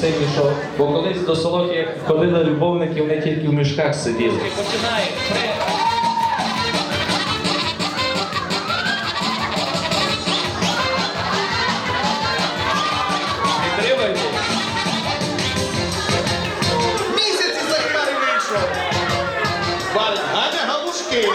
спасибі, що бо колись до Солохи, як ходили любовники, вони тільки в мішках сиділи. Місяць із Захари вийшов. Валить галушки.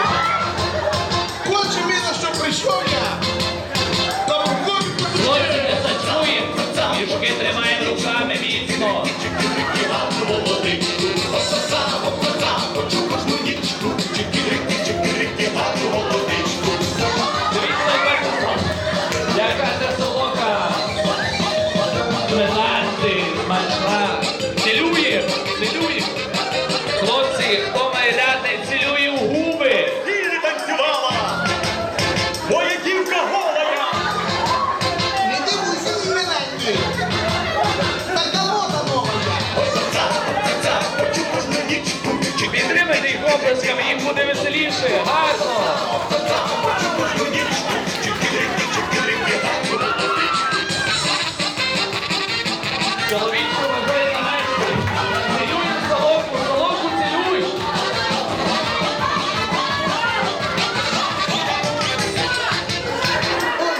Підтримайте їм буде веселіше. Гарно. Чоловічку виходить на майстри. Цілюй солоку, солоку цілюй.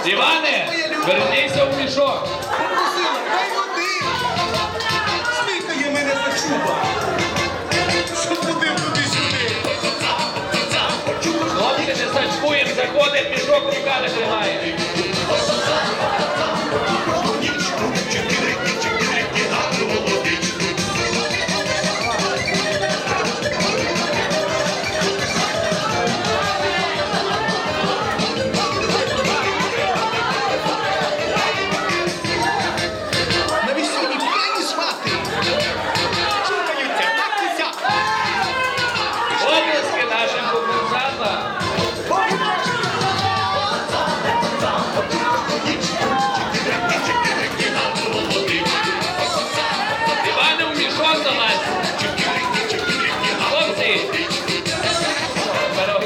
Іване, вернися в мішок. Попросила, дай води. Смикає мене за чуба. Você vai.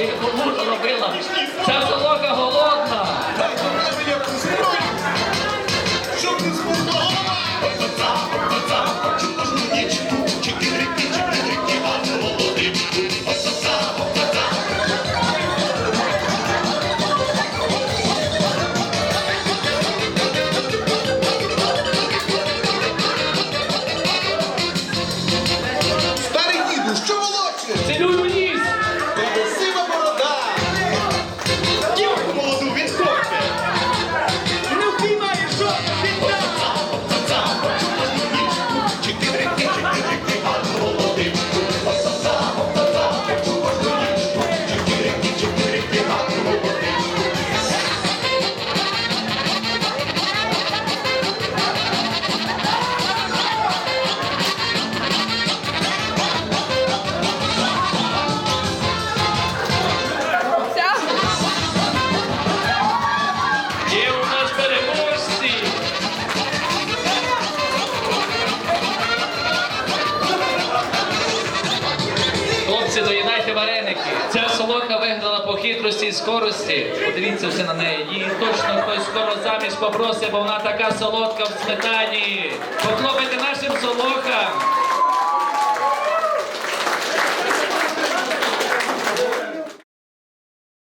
え、ほ、ほ、飞了、Хлопці, доїдайте вареники. Ця солока виграла по хитрості і скорості. Подивіться все на неї. Її точно хтось скоро заміж попросить, бо вона така солодка в сметані. Похлопайте нашим солокам.